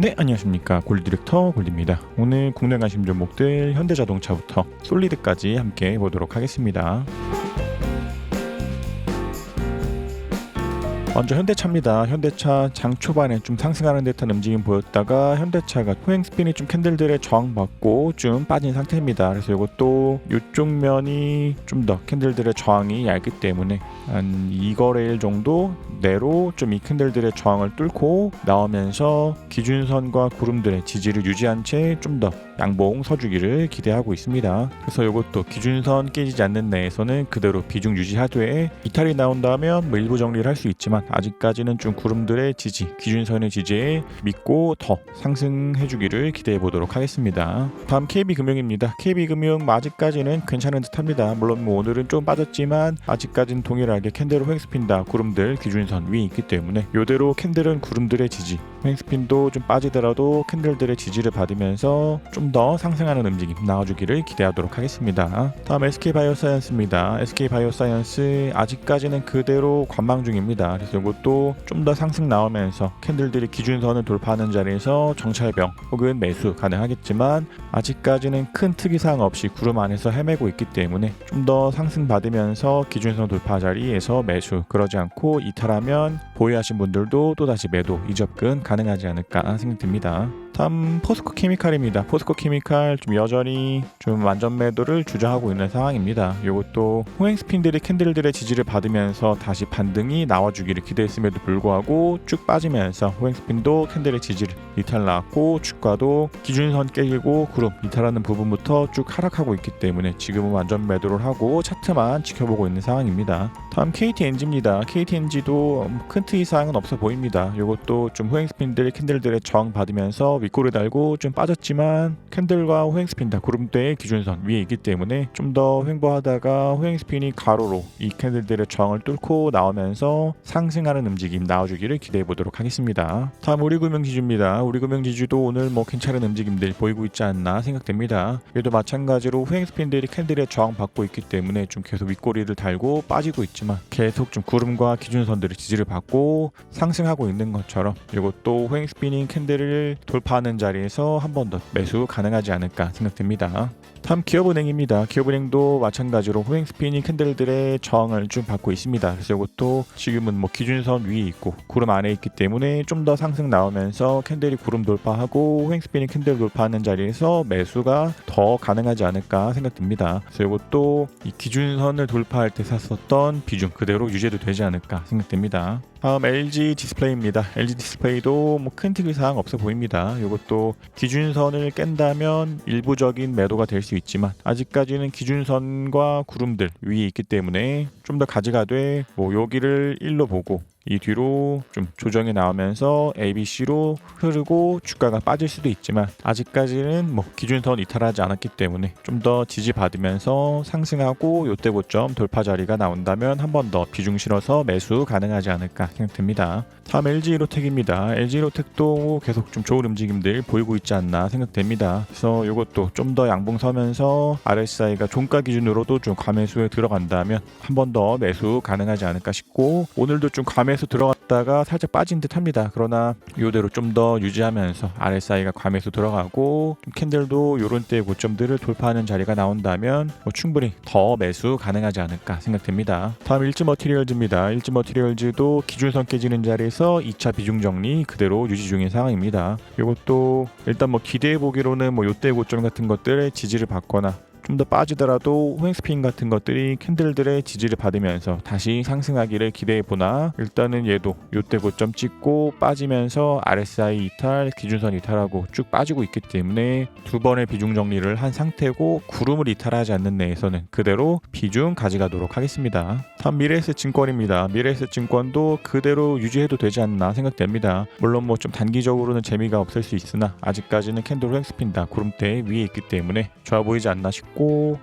네, 안녕하십니까. 골드 디렉터 골드입니다. 오늘 국내 관심 종목들 현대자동차부터 솔리드까지 함께 보도록 하겠습니다. 먼저 현대차입니다. 현대차 장 초반에 좀 상승하는 듯한 움직임 보였다가 현대차가 포행 스핀이 좀 캔들들의 저항 받고 좀 빠진 상태입니다. 그래서 이것도 이쪽 면이 좀 더 캔들들의 저항이 얇기 때문에 한 2거래일 정도 내로 좀 이 캔들들의 저항을 뚫고 나오면서 기준선과 구름들의 지지를 유지한 채 좀더 양봉 서주기를 기대하고 있습니다. 그래서 이것도 기준선 깨지지 않는 내에서는 그대로 비중 유지하되 이탈이 나온다면 뭐 일부 정리를 할 수 있지만 아직까지는 좀 구름들의 지지, 기준선의 지지에 믿고 더 상승해주기를 기대해 보도록 하겠습니다. 다음 KB금융입니다. KB금융 뭐 아직까지는 괜찮은 듯합니다. 물론 뭐 오늘은 좀 빠졌지만 아직까지는 동일하게 캔들을 횡스핀다 구름들 기준선 위에 있기 때문에 이대로 캔들은 구름들의 지지, 횡스핀도 좀 빠지더라도 캔들들의 지지를 받으면서 좀더 상승하는 움직임 나와주기를 기대하도록 하겠습니다. 다음 SK 바이오사이언스입니다. SK 바이오사이언스 아직까지는 그대로 관망 중입니다. 그래서 이것도 좀 더 상승 나오면서 캔들들이 기준선을 돌파하는 자리에서 정찰병 혹은 매수 가능하겠지만 아직까지는 큰 특이사항 없이 구름 안에서 헤매고 있기 때문에 좀 더 상승 받으면서 기준선 돌파 자리에서 매수 그러지 않고 이탈하면 보유하신 분들도 또다시 매도 이접근 가능하지 않을까 생각됩니다. 다음 포스코 케미칼입니다. 포스코 케미칼 좀 여전히 좀 완전 매도를 주저하고 있는 상황입니다. 이것도 호행 스핀들이 캔들들의 지지를 받으면서 다시 반등이 나와주기를 기대했음에도 불구하고 쭉 빠지면서 호행 스핀도 캔들의 지지를 이탈 나왔고 주가도 기준선 깨고 구름 이탈하는 부분부터 쭉 하락하고 있기 때문에 지금은 완전 매도를 하고 차트만 지켜보고 있는 상황입니다. 다음 KTNG입니다. KTNG도 큰 특이 사항은 없어 보입니다. 이것도 좀 호행 스핀들 캔들들의 저항 받으면서 윗골을 달고 좀 빠졌지만 캔들과 호행 스핀 다 구름대의 기준선 위에 있기 때문에 좀 더 횡보하다가 호행 스핀이 가로로 이 캔들들의 저항을 뚫고 나오면서 상승하는 움직임 나와주기를 기대해 보도록 하겠습니다. 다음 우리금융지주입니다. 우리금융지주도 오늘 뭐 괜찮은 움직임들 보이고 있지 않나 생각됩니다. 얘도 마찬가지로 호행 스핀들이 캔들의 저항 받고 있기 때문에 좀 계속 윗꼬리를 달고 빠지고 있지만 계속 좀 구름과 기준선들의 지지를 받고 상승하고 있는 것처럼 이것도 호행 스피닝 캔들을 돌파하는 자리에서 한 번 더 매수 가능하지 않을까 생각됩니다. 다음 기업은행입니다. 기업은행도 마찬가지로 호행 스피닝 캔들들의 저항을 좀 받고 있습니다. 그래서 이것도 지금은 뭐 기준선 위에 있고 구름 안에 있기 때문에 좀 더 상승 나오면서 캔들이 구름 돌파하고 호행 스피닝 캔들 돌파하는 자리에서 매수가 더 가능하지 않을까 생각됩니다. 그래서 이것도 이 기준선을 돌파할 때 샀었던 비중 그대로 유지도 되지 않을까 생각됩니다. 다음 LG 디스플레이입니다. LG 디스플레이도 뭐 큰 특이 사항 없어 보입니다. 이것도 기준선을 깬다면 일부적인 매도가 될 수 있지만 아직까지는 기준선과 구름들 위에 있기 때문에 좀 더 가져가되 뭐 여기를 1로 보고 이 뒤로 좀 조정이 나오면서 ABC로 흐르고 주가가 빠질 수도 있지만 아직까지는 뭐 기준선 이탈하지 않았기 때문에 좀 더 지지 받으면서 상승하고 요때 고점 돌파 자리가 나온다면 한 번 더 비중 실어서 매수 가능하지 않을까 생각됩니다. 다음 LG 로텍입니다. LG 로텍도 계속 좀 좋은 움직임들 보이고 있지 않나 생각됩니다. 그래서 이것도 좀 더 양봉 서면서 RSI가 종가 기준으로도 좀 과매수에 들어간다면 한 번 더 매수 가능하지 않을까 싶고 오늘도 좀 과매 수 들어갔다가 살짝 빠진 듯 합니다. 그러나 이대로 좀 더 유지하면서 RSI가 과매수 들어가고 좀 캔들도 이런 때의 고점들을 돌파하는 자리가 나온다면 뭐 충분히 더 매수 가능하지 않을까 생각됩니다. 다음 일지 머티리얼즈입니다. 일지 머티리얼즈도 기준선 깨지는 자리에서 2차 비중 정리 그대로 유지 중인 상황입니다. 이것도 일단 뭐 기대해 보기로는 뭐 요때 고점 같은 것들의 지지를 받거나 좀 더 빠지더라도 호행 스핀 같은 것들이 캔들들의 지지를 받으면서 다시 상승하기를 기대해 보나 일단은 얘도 요때 고점 찍고 빠지면서 RSI 이탈, 기준선 이탈하고 쭉 빠지고 있기 때문에 두 번의 비중 정리를 한 상태고 구름을 이탈하지 않는 내에서는 그대로 비중 가져가도록 하겠습니다. 다음 미래에셋 증권입니다. 미래에셋 증권도 그대로 유지해도 되지 않나 생각됩니다. 물론 뭐 좀 단기적으로는 재미가 없을 수 있으나 아직까지는 캔들 호행 스핀다 구름대 위에 있기 때문에 좋아 보이지 않나 싶고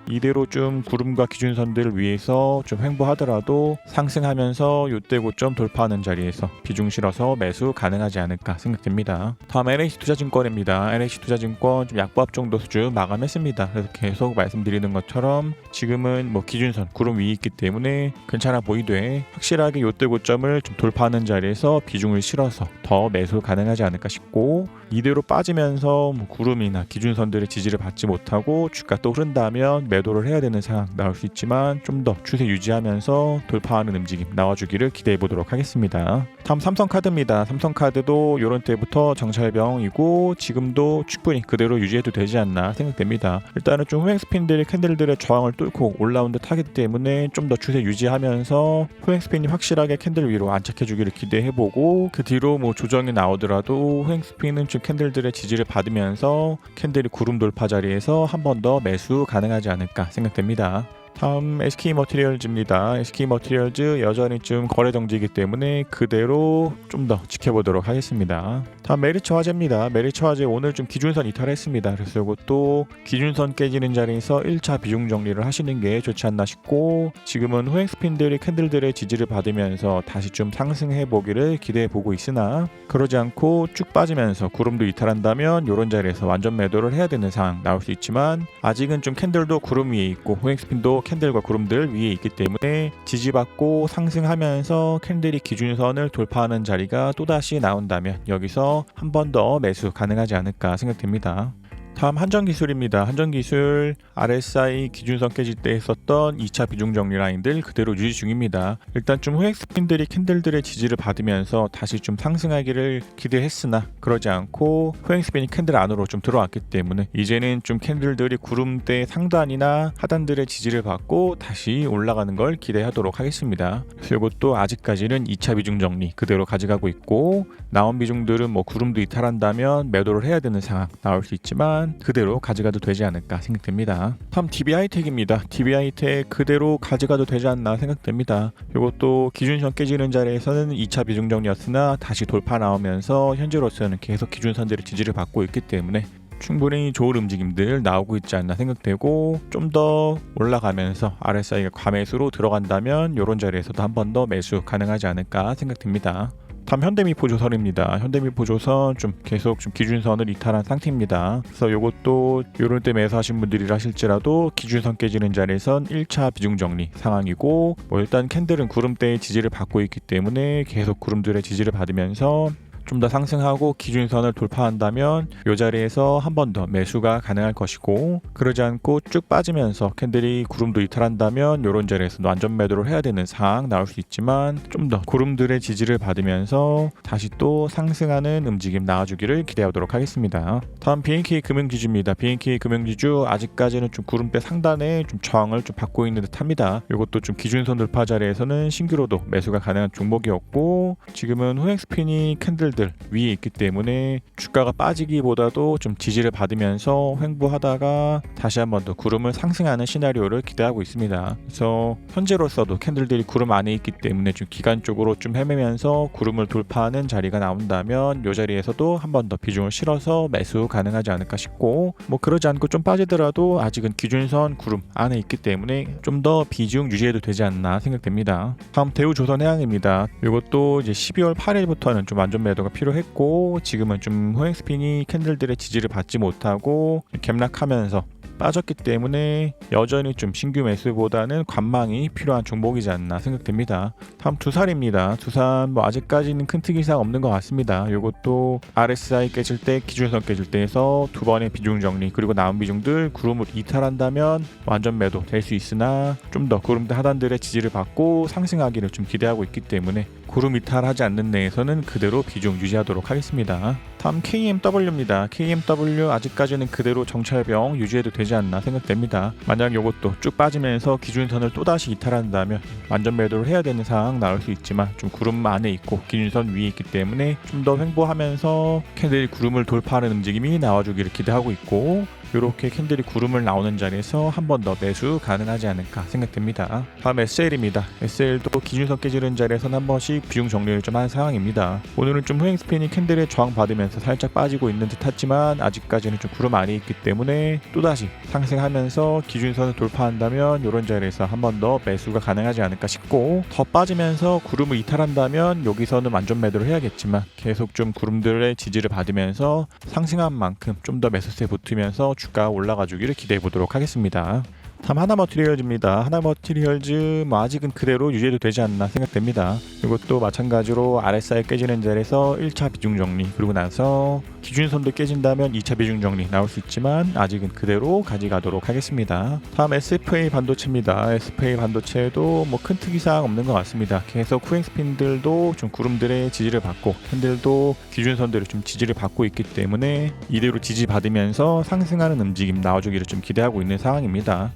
이대로 좀 구름과 기준선들 위에서 좀 횡보하더라도 상승하면서 요때 고점 돌파하는 자리에서 비중 실어서 매수 가능하지 않을까 생각됩니다. 다음 LH 투자증권입니다. LH 투자증권 좀 약보합 정도 수준 마감했습니다. 그래서 계속 말씀드리는 것처럼 지금은 뭐 기준선 구름 위에 있기 때문에 괜찮아 보이되 확실하게 요때 고점을 좀 돌파하는 자리에서 비중을 실어서 더 매수 가능하지 않을까 싶고 이대로 빠지면서 뭐 구름이나 기준선들의 지지를 받지 못하고 주가 또 흐른 다면 매도를 해야 되는 상황 나올 수 있지만 좀 더 추세 유지하면서 돌파하는 움직임 나와주기를 기대해 보도록 하겠습니다. 다음 삼성카드입니다. 삼성카드도 이런 때부터 정찰병이고 지금도 충분히 그대로 유지해도 되지 않나 생각됩니다. 일단은 좀 후행 스핀들이 캔들들의 저항을 뚫고 올라온 듯 하기 때문에 좀 더 추세 유지하면서 후행 스핀이 확실하게 캔들 위로 안착해주기를 기대해보고 그 뒤로 뭐 조정이 나오더라도 후행 스핀은 좀 캔들들의 지지를 받으면서 캔들이 구름 돌파 자리에서 한 번 더 매수 가능하지 않을까 생각됩니다. 다음 SK 머티리얼즈입니다. SK 머티리얼즈 여전히 좀 거래 정지이기 때문에 그대로 좀 더 지켜보도록 하겠습니다. 다음 메리츠 화재입니다. 메리츠 화재 오늘 좀 기준선 이탈했습니다. 그래서 이것도 기준선 깨지는 자리에서 1차 비중 정리를 하시는 게 좋지 않나 싶고 지금은 후행 스핀들이 캔들들의 지지를 받으면서 다시 좀 상승해 보기를 기대해 보고 있으나 그러지 않고 쭉 빠지면서 구름도 이탈한다면 이런 자리에서 완전 매도를 해야 되는 상황 나올 수 있지만 아직은 좀 캔들도 구름 위에 있고 후행 스핀도 캔들과 구름들 위에 있기 때문에 지지받고 상승하면서 캔들이 기준선을 돌파하는 자리가 또다시 나온다면 여기서 한 번 더 매수 가능하지 않을까 생각됩니다. 다음 한전기술입니다. 한전기술 RSI 기준선 깨질 때 했었던 2차 비중 정리 라인들 그대로 유지 중입니다. 일단 좀 후행 스핀들이 캔들들의 지지를 받으면서 다시 좀 상승하기를 기대했으나 그러지 않고 후행 스핀이 캔들 안으로 좀 들어왔기 때문에 이제는 좀 캔들들이 구름대 상단이나 하단들의 지지를 받고 다시 올라가는 걸 기대하도록 하겠습니다. 그래서 이것도 아직까지는 2차 비중 정리 그대로 가져가고 있고 나온 비중들은 뭐 구름도 이탈한다면 매도를 해야 되는 상황 나올 수 있지만 그대로 가져가도 되지 않을까 생각됩니다. 다음 DB하이텍입니다. DB하이텍 그대로 가져가도 되지 않나 생각됩니다. 이것도 기준선 깨지는 자리에서는 2차 비중 정리였으나 다시 돌파 나오면서 현재로서는 계속 기준선들의 지지를 받고 있기 때문에 충분히 좋은 움직임들 나오고 있지 않나 생각되고 좀 더 올라가면서 RSI가 과매수로 들어간다면 이런 자리에서도 한 번 더 매수 가능하지 않을까 생각됩니다. 다음 현대미포 조선입니다. 현대미포 조선 좀 계속 좀 기준선을 이탈한 상태입니다. 그래서 이것도 요런 때 매수하신 분들이라 하실지라도 기준선 깨지는 자리에선 1차 비중 정리 상황이고 뭐 일단 캔들은 구름대의 지지를 받고 있기 때문에 계속 구름들의 지지를 받으면서 좀 더 상승하고 기준선을 돌파한다면 이 자리에서 한 번 더 매수가 가능할 것이고 그러지 않고 쭉 빠지면서 캔들이 구름도 이탈한다면 이런 자리에서 완전 매도를 해야 되는 상황 나올 수 있지만 좀 더 구름들의 지지를 받으면서 다시 또 상승하는 움직임 나와주기를 기대하도록 하겠습니다. 다음 BNK 금융지주입니다. BNK 금융지주 아직까지는 좀 구름대 상단에 좀 저항을 좀 받고 있는 듯합니다. 이것도 좀 기준선 돌파 자리에서는 신규로도 매수가 가능한 종목이었고 지금은 후행 스핀이 캔들 들 위에 있기 때문에 주가가 빠지기보다도 좀 지지를 받으면서 횡보하다가 다시 한번 더 구름을 상승하는 시나리오를 기대하고 있습니다. 그래서 현재로서도 캔들들이 구름 안에 있기 때문에 좀 기간적으로 좀 헤매면서 구름을 돌파하는 자리가 나온다면 이 자리에서도 한 번 더 비중을 실어서 매수 가능하지 않을까 싶고 뭐 그러지 않고 좀 빠지더라도 아직은 기준선 구름 안에 있기 때문에 좀 더 비중 유지해도 되지 않나 생각됩니다. 다음 대우조선해양입니다. 이것도 이제 12월 8일부터는 좀 완전 매도 가 필요했고 지금은 좀 호행 스핀이 캔들들의 지지를 받지 못하고 갭락하면서 빠졌기 때문에 여전히 좀 신규 매수보다는 관망이 필요한 종목이지 않나 생각됩니다. 다음 두산입니다. 두산 뭐 아직까지는 큰 특이사항 없는 것 같습니다. 이것도 RSI 깨질 때 기준선 깨질 때에서 두 번의 비중 정리 그리고 남은 비중들 구름을 이탈한다면 완전 매도 될 수 있으나 좀 더 구름대 하단들의 지지를 받고 상승하기를 좀 기대하고 있기 때문에 구름 이탈하지 않는 내에서는 그대로 비중 유지하도록 하겠습니다. 다음 KMW입니다. KMW 아직까지는 그대로 정찰병 유지해도 되지 않나 생각됩니다. 만약 이것도 쭉 빠지면서 기준선을 또다시 이탈한다면 완전 매도를 해야 되는 상황 나올 수 있지만 좀 구름 안에 있고 기준선 위에 있기 때문에 좀 더 횡보하면서 캔들이 구름을 돌파하는 움직임이 나와주기를 기대하고 있고 이렇게 캔들이 구름을 나오는 자리에서 한 번 더 매수 가능하지 않을까 생각됩니다. 다음 SL입니다. SL도 기준선 깨지는 자리에서는 한 번씩 비중 정리를 좀 한 상황입니다. 오늘은 좀 후행 스핀이 캔들에 저항 받으면서 살짝 빠지고 있는 듯하지만 아직까지는 좀 구름 안에 있기 때문에 또다시 상승하면서 기준선을 돌파한다면 이런 자리에서 한 번 더 매수가 가능하지 않을까 싶고 더 빠지면서 구름을 이탈한다면 여기서는 완전 매도를 해야겠지만 계속 좀 구름들의 지지를 받으면서 상승한 만큼 좀 더 매수세 붙으면서 주가 올라가 주기를 기대해 보도록 하겠습니다. 다음 하나 머티리얼즈입니다. 하나 머티리얼즈 뭐 아직은 그대로 유지해도 되지 않나 생각됩니다. 이것도 마찬가지로 RSI 깨지는 자리에서 1차 비중 정리 그리고 나서 기준선도 깨진다면 2차 비중 정리 나올 수 있지만 아직은 그대로 가져가도록 하겠습니다. 다음 SFA 반도체입니다. SFA 반도체도 뭐 큰 특이사항 없는 것 같습니다. 계속 후행 스핀들도 좀 구름들의 지지를 받고 캔들도 기준선들을 좀 지지를 받고 있기 때문에 이대로 지지 받으면서 상승하는 움직임 나와주기를 좀 기대하고 있는 상황입니다.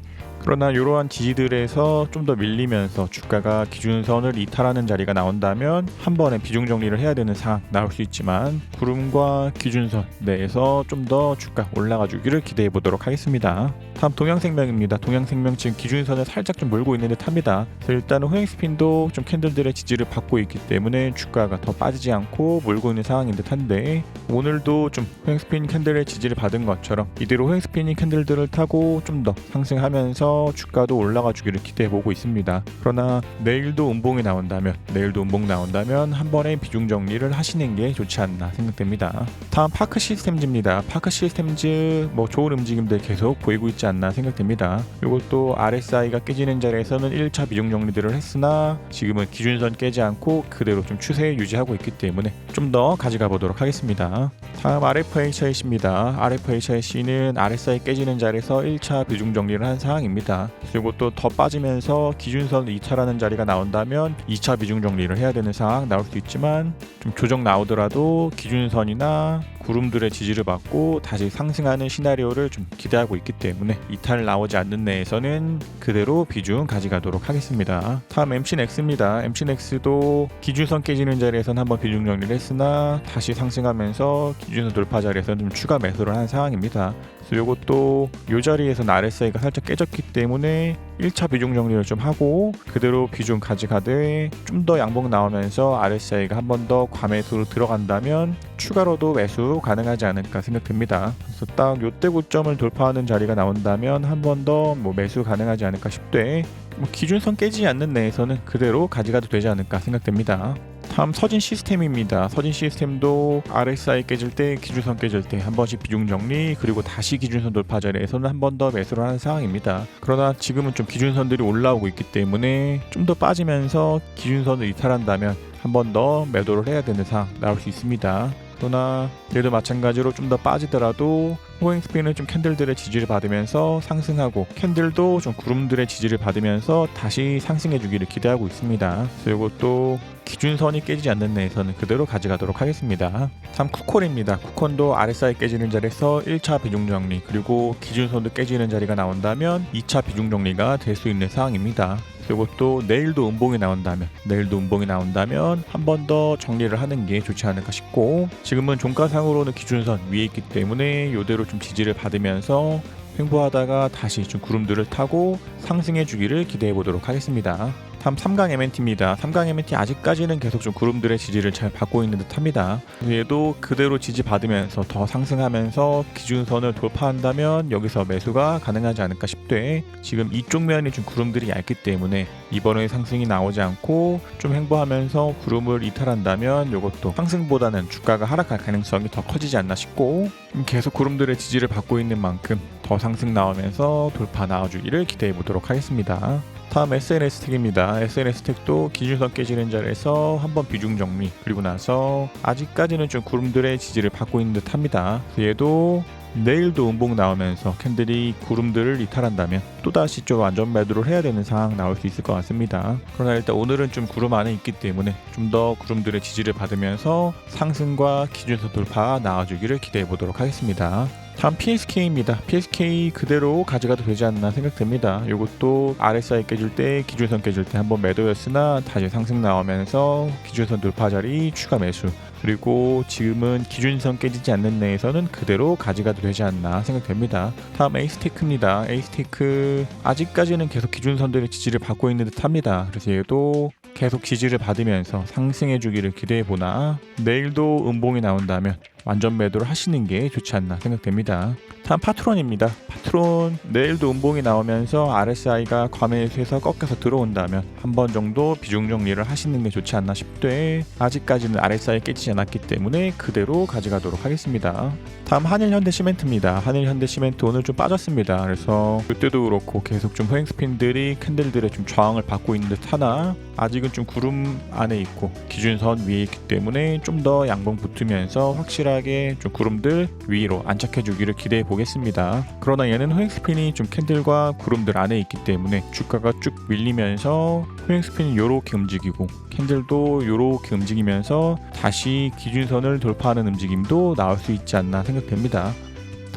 그러나 이러한 지지들에서 좀 더 밀리면서 주가가 기준선을 이탈하는 자리가 나온다면 한 번에 비중 정리를 해야 되는 상황 나올 수 있지만 구름과 기준선 내에서 좀 더 주가 올라가 주기를 기대해 보도록 하겠습니다. 다음 동양생명입니다. 동양생명 지금 기준선을 살짝 좀 몰고 있는 듯합니다. 일단은 호행 스핀도 좀 캔들들의 지지를 받고 있기 때문에 주가가 더 빠지지 않고 몰고 있는 상황인 듯한데 오늘도 좀 호행 스핀 캔들의 지지를 받은 것처럼 이대로 호행 스핀이 캔들들을 타고 좀 더 상승하면서 주가도 올라가 주기를 기대해 보고 있습니다. 그러나 내일도 음봉이 나온다면 내일도 음봉 나온다면 한 번에 비중 정리를 하시는 게 좋지 않나 생각됩니다. 다음 파크 시스템즈입니다. 파크 시스템즈 뭐 좋은 움직임들 계속 보이고 있지 않나 생각됩니다. 이것도 RSI가 깨지는 자리에서는 1차 비중 정리들을 했으나 지금은 기준선 깨지 않고 그대로 좀 추세 유지하고 있기 때문에 좀 더 가져가 보도록 하겠습니다. 다음 RFHIC입니다. RFHIC는 RSI 깨지는 자리에서 1차 비중 정리를 한 상황입니다. 그리고 또 더 빠지면서 기준선 이탈하는 자리가 나온다면 2차 비중 정리를 해야 되는 상황 나올 수 있지만 좀 조정 나오더라도 기준선이나 구름들의 지지를 받고 다시 상승하는 시나리오를 좀 기대하고 있기 때문에 이탈 나오지 않는 내에서는 그대로 비중 가져가도록 하겠습니다. 다음 MCNX입니다. MCNX도 기준선 깨지는 자리에서는 한번 비중 정리를 했으나 다시 상승하면서 기준선 돌파 자리에서는 좀 추가 매수를 한 상황입니다. 이것도 이 자리에서는 RSI가 살짝 깨졌기 때문에 1차 비중 정리를 좀 하고 그대로 비중 가져가되 좀 더 양봉 나오면서 RSI가 한 번 더 과매수로 들어간다면 추가로도 매수 가능하지 않을까 생각됩니다. 그래서 딱 요때 고점을 돌파하는 자리가 나온다면 한 번 더 뭐 매수 가능하지 않을까 싶되 뭐 기준선 깨지지 않는 내에서는 그대로 가져가도 되지 않을까 생각됩니다. 다음 서진 시스템입니다. 서진 시스템도 RSI 깨질 때, 기준선 깨질 때 한 번씩 비중 정리 그리고 다시 기준선 돌파 자리에서는 한 번 더 매수를 하는 상황입니다. 그러나 지금은 좀 기준선들이 올라오고 있기 때문에 좀 더 빠지면서 기준선을 이탈한다면 한 번 더 매도를 해야 되는 상황 나올 수 있습니다. 그러나 얘도 마찬가지로 좀 더 빠지더라도 스피는 좀 캔들들의 지지를 받으면서 상승하고 캔들도 좀 구름들의 지지를 받으면서 다시 상승해 주기를 기대하고 있습니다. 그래서 이것도 기준선이 깨지지 않는 내에서는 그대로 가져가도록 하겠습니다. 다음 쿠콘입니다. 쿠콘도 RSI 깨지는 자리에서 1차 비중 정리 그리고 기준선도 깨지는 자리가 나온다면 2차 비중 정리가 될 수 있는 상황입니다. 이것도 내일도 음봉이 나온다면 내일도 음봉이 나온다면 한 번 더 정리를 하는 게 좋지 않을까 싶고 지금은 종가상으로는 기준선 위에 있기 때문에 이대로 좀 지지를 받으면서 횡보하다가 다시 좀 구름들을 타고 상승해 주기를 기대해 보도록 하겠습니다. 다음 3강 MNT입니다. 3강 MNT 아직까지는 계속 좀 구름들의 지지를 잘 받고 있는 듯합니다. 얘도 그대로 지지 받으면서 더 상승하면서 기준선을 돌파한다면 여기서 매수가 가능하지 않을까 싶되 지금 이쪽 면이 좀 구름들이 얇기 때문에 이번에 상승이 나오지 않고 좀 횡보하면서 구름을 이탈한다면 이것도 상승보다는 주가가 하락할 가능성이 더 커지지 않나 싶고 계속 구름들의 지지를 받고 있는 만큼 더 상승 나오면서 돌파 나와주기를 기대해 보도록 하겠습니다. 다음 SNS 택입니다. SNS 택도 기준선 깨지는 자리에서 한번 비중 정리 그리고 나서 아직까지는 좀 구름들의 지지를 받고 있는 듯합니다. 얘도 내일도 음봉 나오면서 캔들이 구름들을 이탈한다면 또다시 좀 안전 매도를 해야 되는 상황 나올 수 있을 것 같습니다. 그러나 일단 오늘은 좀 구름 안에 있기 때문에 좀 더 구름들의 지지를 받으면서 상승과 기준선 돌파 나와주기를 기대해 보도록 하겠습니다. 다음 PSK입니다. PSK 그대로 가져가도 되지 않나 생각됩니다. 이것도 RSI 깨질 때 기준선 깨질 때 한번 매도였으나 다시 상승 나오면서 기준선 돌파 자리 추가 매수 그리고 지금은 기준선 깨지지 않는 내에서는 그대로 가져가도 되지 않나 생각됩니다. 다음 에이스테크입니다. 에이스테크 아직까지는 계속 기준선들의 지지를 받고 있는 듯합니다. 그래서 얘도 계속 지지를 받으면서 상승해 주기를 기대해 보나 내일도 음봉이 나온다면 완전 매도를 하시는 게 좋지 않나 생각됩니다. 다음 파트론입니다. 파트론 내일도 음봉이 나오면서 RSI가 과매수에서 꺾여서 들어온다면 한 번 정도 비중 정리를 하시는 게 좋지 않나 싶되 아직까지는 RSI 깨지지 않았기 때문에 그대로 가져가도록 하겠습니다. 다음 한일현대시멘트입니다. 한일현대시멘트 오늘 좀 빠졌습니다. 그래서 그때도 그렇고 계속 좀 호행 스핀들이 캔들들의 좀 저항을 받고 있는 듯 하나 아직은 좀 구름 안에 있고 기준선 위에 있기 때문에 좀 더 양봉 붙으면서 확실 하게 좀 구름들 위로 안착해 주기를 기대해 보겠습니다. 그러나 얘는 호행 스핀이 좀 캔들과 구름들 안에 있기 때문에 주가가 쭉 밀리면서 호행 스핀이 요렇게 움직이고 캔들도 요렇게 움직이면서 다시 기준선을 돌파하는 움직임도 나올 수 있지 않나 생각됩니다.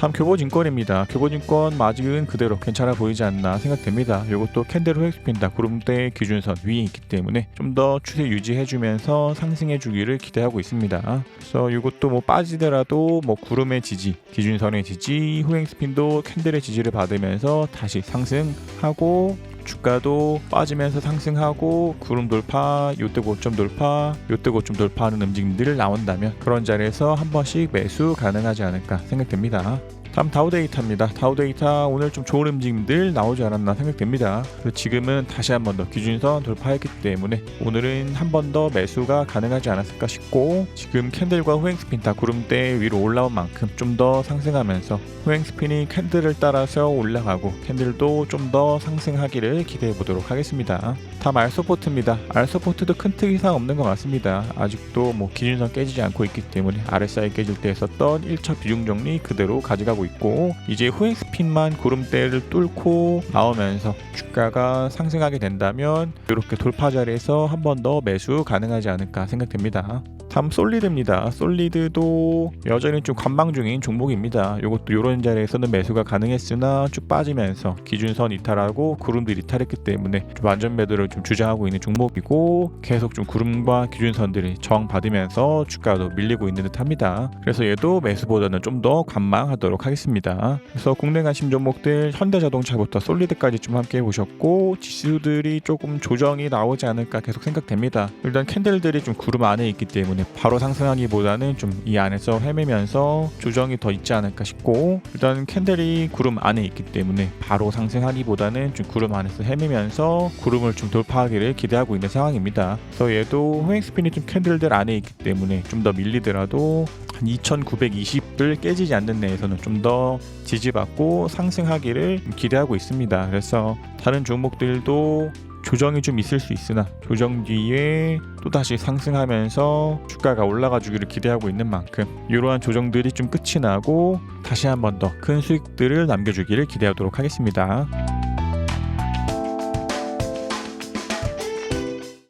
다음 교보증권입니다. 교보증권 아직은 그대로 괜찮아 보이지 않나 생각됩니다. 이것도 캔들 호엑스핀다 구름대 기준선 위에 있기 때문에 좀 더 추세 유지해주면서 상승해주기를 기대하고 있습니다. 그래서 이것도 뭐 빠지더라도 뭐 구름의 지지, 기준선의 지지, 호행스핀도 캔들의 지지를 받으면서 다시 상승하고 주가도 빠지면서 상승하고 구름 돌파, 요때 고점 돌파, 요때 고점 돌파하는 움직임들이 나온다면 그런 자리에서 한 번씩 매수 가능하지 않을까 생각됩니다. 다음 다우데이터입니다. 다우데이터 오늘 좀 좋은 움직임들 나오지 않았나 생각됩니다. 지금은 다시 한 번 더 기준선 돌파했기 때문에 오늘은 한 번 더 매수가 가능하지 않았을까 싶고 지금 캔들과 호행스핀 다 구름대 위로 올라온 만큼 좀 더 상승하면서 호행스핀이 캔들을 따라서 올라가고 캔들도 좀 더 상승하기를 기대해 보도록 하겠습니다. 다음 알서포트입니다. 알서포트도 큰 특이사항 없는 것 같습니다. 아직도 뭐 기준선 깨지지 않고 있기 때문에 RSI 깨질 때 했었던 1차 비중 정리 그대로 가져가고 있고 이제 후행 스핀만 구름대를 뚫고 나오면서 주가가 상승하게 된다면 이렇게 돌파 자리에서 한 번 더 매수 가능하지 않을까 생각됩니다. 다음 솔리드입니다. 솔리드도 여전히 좀 관망 중인 종목입니다. 이것도 이런 자리에서는 매수가 가능했으나 쭉 빠지면서 기준선 이탈하고 구름들 이탈했기 때문에 좀 안전 매도를 좀 주장하고 있는 종목이고 계속 좀 구름과 기준선들이 저항받으면서 주가도 밀리고 있는 듯합니다. 그래서 얘도 매수보다는 좀 더 관망하도록 하겠습니다. 그래서 국내 관심 종목들 현대자동차부터 솔리드까지 좀 함께 해보셨고 지수들이 조금 조정이 나오지 않을까 계속 생각됩니다. 일단 캔들들이 좀 구름 안에 있기 때문에 바로 상승하기보다는 좀 이 안에서 헤매면서 조정이 더 있지 않을까 싶고 일단 캔들이 구름 안에 있기 때문에 바로 상승하기보다는 좀 구름 안에서 헤매면서 구름을 좀 돌파하기를 기대하고 있는 상황입니다. 그래서 얘도 호행 스핀이 좀 캔들들 안에 있기 때문에 좀 더 밀리더라도 한 2,920을 깨지지 않는 내에서는 좀 더 지지받고 상승하기를 기대하고 있습니다. 그래서 다른 종목들도 조정이 좀 있을 수 있으나 조정 뒤에 또다시 상승하면서 주가가 올라가 주기를 기대하고 있는 만큼 이러한 조정들이 좀 끝이 나고 다시 한 번 더 큰 수익들을 남겨주기를 기대하도록 하겠습니다.